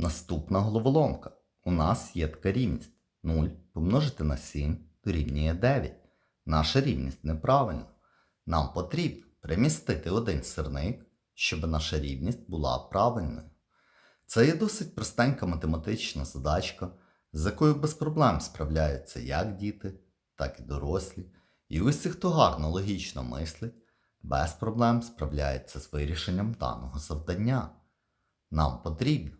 Наступна головоломка. У нас є така рівність 0 помножити на 7 дорівнює 9. Наша рівність неправильна. Нам потрібно перемістити один сирник, щоб наша рівність була правильною. Це є досить простенька математична задачка, з якою без проблем справляються як діти, так і дорослі. І усі, хто гарно логічно мислить, без проблем справляється з вирішенням даного завдання. Нам потрібно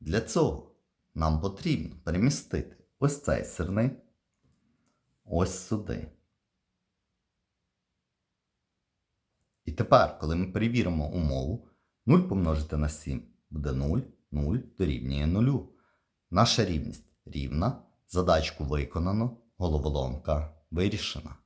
Для цього нам потрібно перемістити ось цей сирник ось сюди. І тепер, коли ми перевіримо умову, 0 помножити на 7 буде 0, 0 дорівнює 0. Наша рівність рівна, задачку виконано, головоломка вирішена.